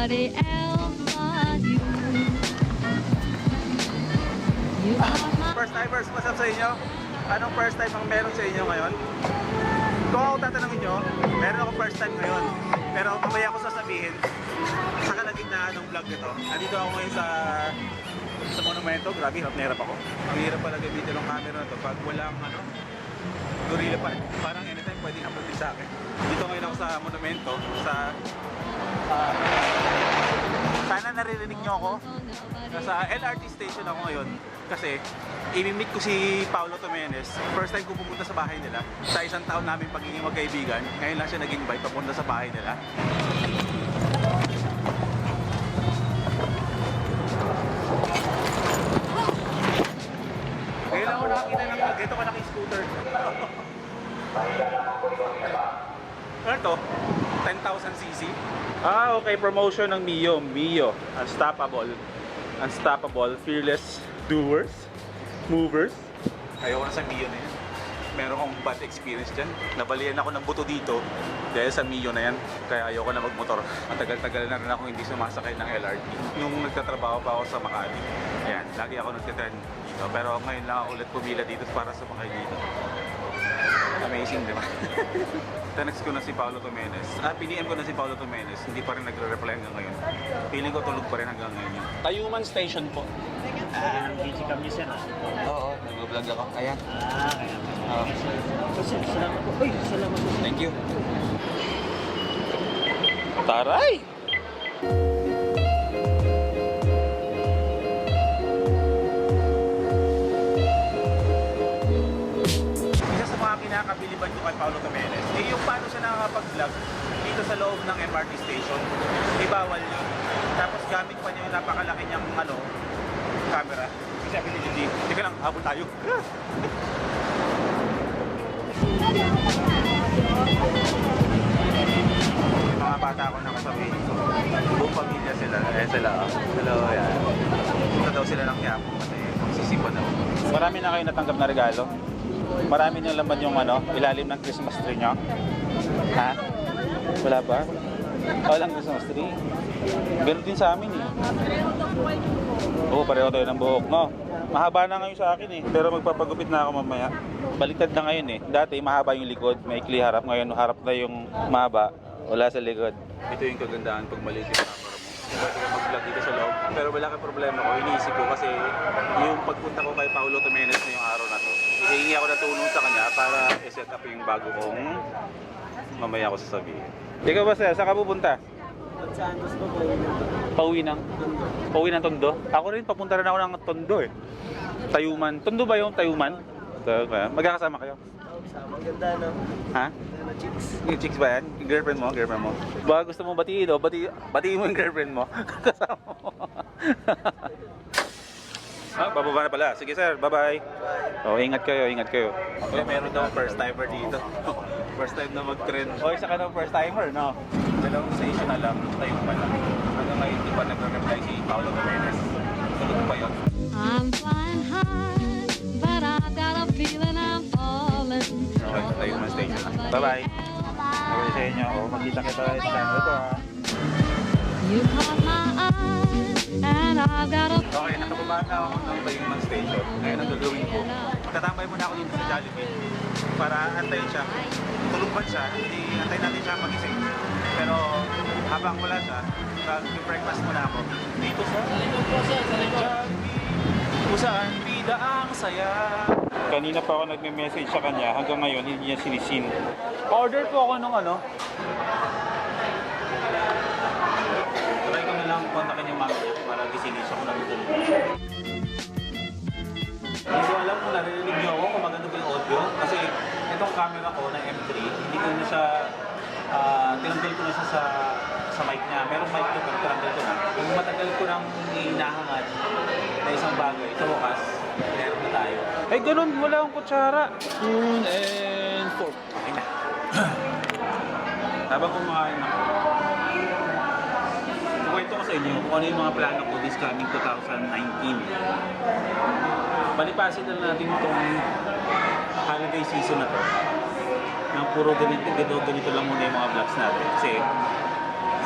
nobody else but you. You are my First timers, what's up sa inyo? Anong first time ang meron sa inyo ngayon? Kung ako tatanungin nyo, meron ako first time ngayon. Pero mamaya ko sasabihin sa kalagitnaan ng vlog nito. Nandito ako ngayon sa sa monumento. Grabe, hirap na hirap ako. Ang hirap pala gamitin ng camera na to pag walang ano, gorilla pa. Parang anytime pwedeng din sa akin. Dito ngayon ako sa monumento, sa sana naririnig nyo ako. Nasa LRT station ako ngayon kasi imimit ko si Paolo Tomenes. First time ko pumunta sa bahay nila. Sa isang taon namin pagiging magkaibigan, ngayon lang siya nag-invite papunta sa bahay nila. Ngayon lang ako nakakita ng ganito ka scooter. ano to? 10,000cc? Ah, okay. Promotion ng Mio. Mio. Unstoppable. Unstoppable. Fearless doers. Movers. Ayoko na sa Mio na yan. Meron akong bad experience dyan. Nabalian ako ng buto dito dahil sa Mio na yan. Kaya ayoko na magmotor. Matagal-tagal na rin ako hindi sumasakay ng LRT. Nung nagtatrabaho pa ako sa Makati. Yan, lagi ako nagtitrend dito. Pero ngayon lang ako ulit pumila dito para sumakay dito. Amazing, di ba? Tenex ko na si Paolo Tomenes. Ah, piniem ko na si Paolo Tomenes. Hindi pa rin nagre-reply hanggang ngayon. Feeling ko tulog pa rin hanggang ngayon yun. Tayuman Station po. Ah, busy kami sir. ah. Oo, nag-vlog ako. Ayan. Ah, kaya So, sir, salamat po. Uy, salamat po. Thank you. Taray! Isa sa mga kinakabiliban ko kay Paolo Tomenes, eh yung paano siya nakakapag-vlog dito sa loob ng MRT station, eh bawal yun. Tapos gamit pa niya yung napakalaki niyang ano, camera. Kasi sabi ni Gigi, teka lang, habol tayo. Mga bata ko nakasabay dito. Buong pamilya sila. Eh sila. oh. Hello, yan. Punta daw sila ng Quiapo kasi magsisipan daw. Marami na kayo natanggap na regalo? Marami na laman yung ano, ilalim ng Christmas tree nyo? Ha? Wala pa? Walang Christmas tree. Ganun din sa amin eh. Oo, pareho tayo ng buhok, no? Mahaba na ngayon sa akin eh. Pero magpapagupit na ako mamaya. Baliktad na ngayon eh. Dati mahaba yung likod, may ikli harap. Ngayon harap na yung mahaba. Wala sa likod. Ito yung kagandahan pag maliit yung camera mo. Pwede mag-vlog dito sa loob. Pero wala kang problema ko. Iniisip ko kasi yung pagpunta ko kay Paulo Tomenes na yung araw na to. Hihingi ako ng tulong sa kanya para i-set up yung bago kong mamaya ako sasabihin. Ikaw ba sir, saan ka pupunta? At saan gusto yun? Pauwi ng Pauwi ng Tondo? Ako rin papunta rin ako ng Tondo eh. Tayuman. Tondo ba yung Tayuman? Ba? Magkakasama kayo? Ang ganda no? Ha? Chicks. Yung chicks ba yan? Yung girlfriend mo? Girlfriend mo? Baka gusto mo batiin o? Bati, batiin mo yung girlfriend mo. Kasama mo. Ah, bababa na pala. Sige sir, bye-bye. Oh, ingat kayo, ingat kayo. Okay, meron daw first timer dito. first time na mag-trend. Oh, isa ka daw first timer, no? Dalawang station na lang, tayo pa lang. Hanggang ngayon, di pa nag-reply si Paolo Jimenez. Tulog pa yun. I'm flying high, but I've got a feeling I'm falling. Okay, tayo na station. Bye-bye. Bye-bye sa inyo. Oh, magkita kita sa channel ko ah. You caught my eye, Okay, nakababa na ako ng Tayuman Station. Ngayon ang gagawin ko. Tatambay muna ako dito sa Jollibee para antayin siya. Tulog ba siya? Hindi antayin natin siya magising. Pero habang wala siya, mag-breakfast muna ako. Dito sa Jollibee, kung saan bida ang saya. Kanina pa ako nagme-message sa kanya, hanggang ngayon hindi niya sinisin. Order po ako ng ano, Try ko na lang kontakin yung mami niya para gisingin siya kung natutulog na siya. Hindi ko alam kung naririnig niyo ako kung maganda ba yung audio. Kasi itong camera ko na M3, hindi ko na siya, uh, tinanggal ko na siya sa sa mic niya. Merong mic ko pero tinanggal ko na. Kung matagal ko nang hinahangad na isang bagay, sa wakas, meron na tayo. Ay ganun, wala akong kutsara. Spoon and fork. Okay na. Habang kumakain ako, sa inyo kung ano yung mga plano ko this coming 2019. Palipasin na natin itong holiday season na to. Na puro ganito, ganito, ganito lang muna yung mga vlogs natin. Kasi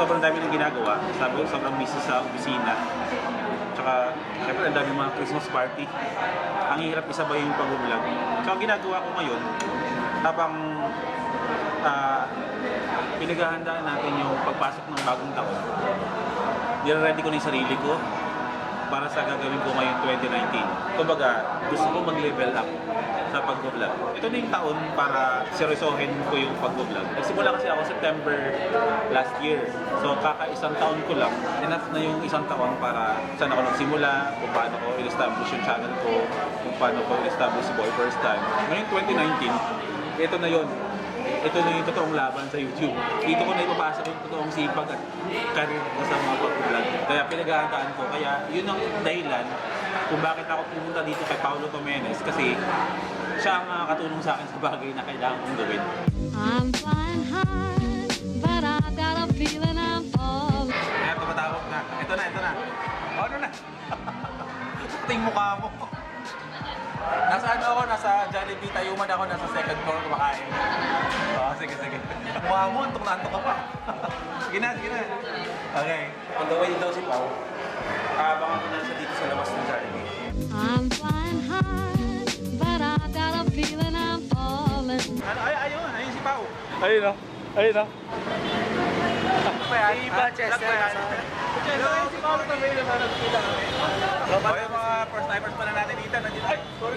sobrang dami ng ginagawa. Sabi ko, sobrang busy sa opisina. Tsaka, syempre, ang dami mga Christmas party. Ang hirap isabay yung pag-vlog. So, ang ginagawa ko ngayon, habang ah, pinaghahandaan natin yung pagpasok ng bagong taon, nire-ready ko na yung sarili ko para sa gagawin ko ngayon 2019. Kumbaga, gusto ko mag-level up sa pag-vlog. Ito na yung taon para seryosohin ko yung pag-vlog. Nagsimula kasi ako September last year. So, kaka-isang taon ko lang. Enough na yung isang taon para saan ako nagsimula, kung paano ko i-establish yung channel ko, kung paano ko i-establish si Boy First Time. Ngayon 2019, ito na yon ito na yung totoong laban sa YouTube. Dito ko na ipapasok yung totoong sipag at karir ko sa mga pag-vlog. Kaya pinaghahandaan ko. Kaya yun ang dahilan kung bakit ako pumunta dito kay Paulo Tomenes kasi siya ang nakakatulong sa akin sa bagay na kailangan kong gawin. I'm flying high, but I've got a feeling I'm falling. Kaya tumatawag na. Ito na, ito na. O, ano na? Ting mukha mo. Nasa ano ako, nasa Jollibee Tayuman ako, nasa second floor kumakain. Mukha mo, antok na antok ka pa. sige na, sige na. Okay. On the way daw si Pao. Abangan ko na siya dito sa labas ng Jollibee. I'm flying high, but I've got a feeling I'm falling. Ano, ay, ayun, ayun si Pao. Ayun o, ayun o. Si Manchester, Hello, si Pao na sana nakita kami. Okay, mga first timers pala natin dito. Nandito. Ay, sorry,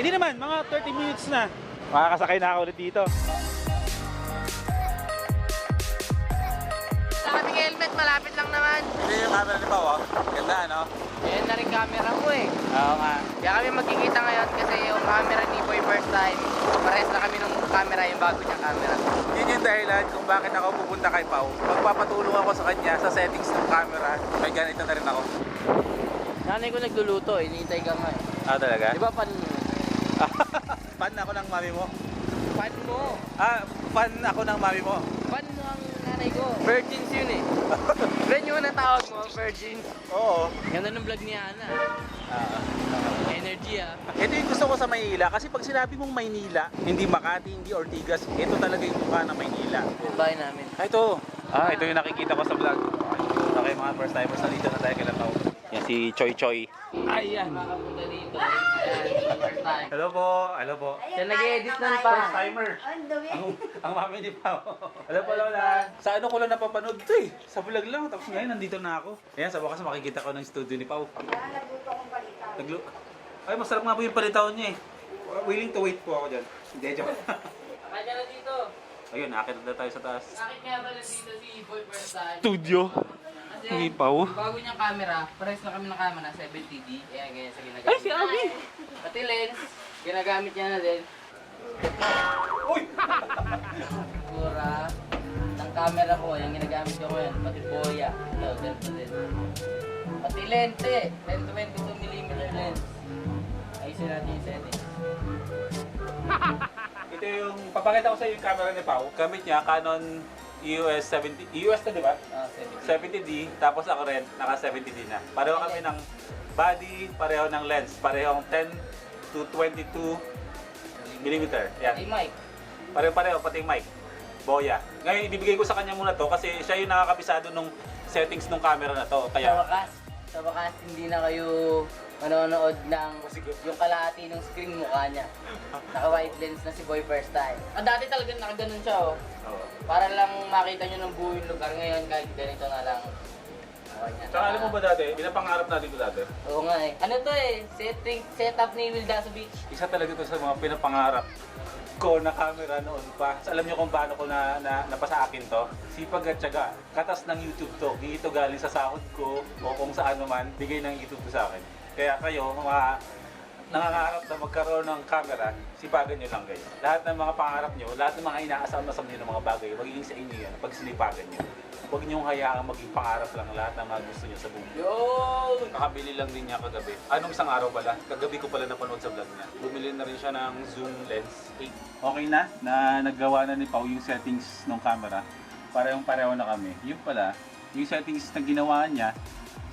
Hindi naman, mga 30 minutes na. Makakasakay na ako ulit dito. Sa ating helmet, malapit lang naman. Hindi yung camera ni Pao, oh. Ganda, no? Yan na rin camera mo eh. Oo nga. Kaya kami magkikita ngayon kasi yung camera ni Boy first time, pares na kami nung camera, yung bago niyang camera. Yun yung dahilan kung bakit ako pupunta kay Pau. Magpapatulong ako sa kanya sa settings ng camera. May ganito na rin ako. Nanay ko nagluluto, eh. hinihintay ka nga eh. Ah, talaga? Di ba pan, ako ng mami mo. pan mo? Ah, fan ako ng mami mo. Pan mo ang nanay ko. Virgins yun eh. Friend yung natawag mo, virgins. Oo. Ganda ng vlog ni Ana. Energy ah. Ito yung gusto ko sa Maynila kasi pag sinabi mong Maynila, hindi Makati, hindi Ortigas, ito talaga yung mukha ng Maynila. Bahay namin. Ah, ito. Ah, ito yung nakikita ko sa vlog. Okay, mga first timers na dito na tayo kay Pau. Yan si Choi Choi. Ayan. Makapunta dito. Hello po. Hello po. Siya nag-edit nun pa. First timer. Ang, ang mami ni Pao. Hello po Lola. Sa ano ko lang napapanood to eh. Sa vlog lang. Tapos ngayon nandito na ako. Ayan, sa wakas makikita ko ng studio ni Pao. Nagluto akong palitaw. Naglu Ay, masarap nga po yung palitaw niya eh. Willing to wait po ako dyan. Hindi, joke. Kaya na dito. Ayun, nakakita na tayo sa taas. Bakit nga ba nandito si Boy time? Studio. Oh. yung bago niyang camera, pares na kami ng camera, 70D. Kaya ganyan sa ginagamit. Ay, si Abi! Pati lens, ginagamit niya na din. Uy! Pura. Ang camera ko, yung ginagamit ko ngayon, pati boya. Ito, ganito din. Pati lente, 10-22mm lens. Ayusin natin yung settings. Ito yung, papakita ko sa iyo yung camera ni Pao. Gamit niya, Canon EOS 70, EOS to di ba? Ah, 70D. 70D, tapos ako rin, naka 70D na. Pareho kami ng body, pareho ng lens, parehong 10 to 22 mm. Yan. Hey Mike, Pareho-pareho, pati yung mic. Boya. Ngayon, ibibigay ko sa kanya muna to kasi siya yung nakakabisado nung settings ng camera na to. sa Kaya, wakas, sa wakas hindi na kayo manonood ng yung kalahati ng screen mukha niya. Naka white lens na si Boy first time. Ah, dati talaga nakaganon siya oh. Oo. Para lang makita nyo ng buo yung lugar ngayon kahit ganito na lang. Niya. Tsaka alam mo ba dati, pinapangarap natin ko dati. Oo nga eh. Ano to eh, setting, setup ni Wildaso Beach. Isa talaga to sa mga pinapangarap ko na camera noon pa. So, alam niyo kung paano ko na, na napasa akin to? Sipag at syaga. Katas ng YouTube to. Hindi ito galing sa sahod ko o kung saan man, bigay ng YouTube to sa akin. Kaya kayo, mga nangangarap na magkaroon ng camera, sipagan nyo lang kayo. Lahat ng mga pangarap nyo, lahat ng mga inaasam-asam nyo ng mga bagay, magiging sa inyo yan pag sinipagan nyo. Huwag nyo hayaang maging pangarap lang lahat ng mga gusto nyo sa buhay. Yo! Nakabili lang din niya kagabi. Anong isang araw pala? Kagabi ko pala napanood sa vlog niya. Bumili na rin siya ng zoom lens 8. Okay na, na naggawa na ni Pau yung settings ng camera. Parehong pareho na kami. Yung pala, yung settings na ginawa niya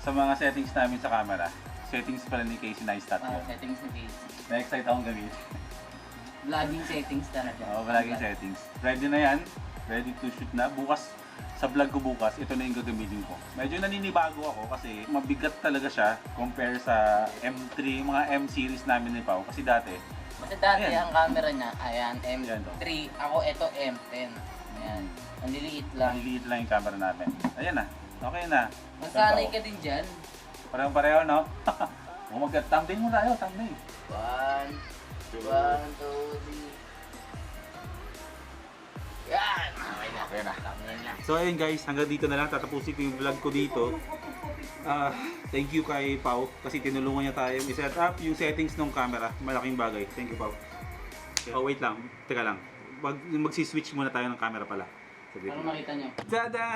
sa mga settings namin sa camera. Settings pala ni Casey Neistat Ah, yun. settings ni Casey. Na-excite akong gamitin. Vlogging settings talaga. Oo, palaging settings. Ready na yan. Ready to shoot na. Bukas, sa vlog ko bukas, ito na yung gagamitin ko. Medyo naninibago ako kasi mabigat talaga siya compare sa M3, mga M series namin ni Pao. Kasi dati, Kasi dati Ayan. ang camera niya, ayan, Ayan to. M3. Ako, ito M10. Ayan. Ang liliit lang. maliliit lang yung camera natin. Ayan na, okay na. Masanay ka din dyan. Parang pareho, no? oh my God, thumbnail mo tayo, thumbnail. One, one, two, three. Yan! Okay na. Okay na. So ayun guys, hanggang dito na lang. Tatapusin ko yung vlog ko dito. Ah, thank you kay Pau kasi tinulungan niya tayo i-set up yung settings ng camera. Malaking bagay. Thank you Pau. Oh wait lang, teka lang. Mag magsi-switch muna tayo ng camera pala. Ano ko. makita nyo? Tada!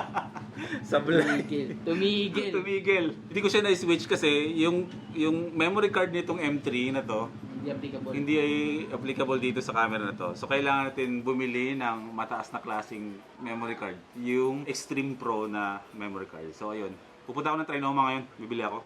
Sablay. Tumigil. Tumigil. Tumigil. Hindi ko siya na-switch kasi yung yung memory card nitong M3 na to, Hindi applicable. hindi ay applicable dito sa camera na to. So kailangan natin bumili ng mataas na klaseng memory card. Yung Extreme Pro na memory card. So ayun. Pupunta ako ng Trinoma ngayon. Bibili ako.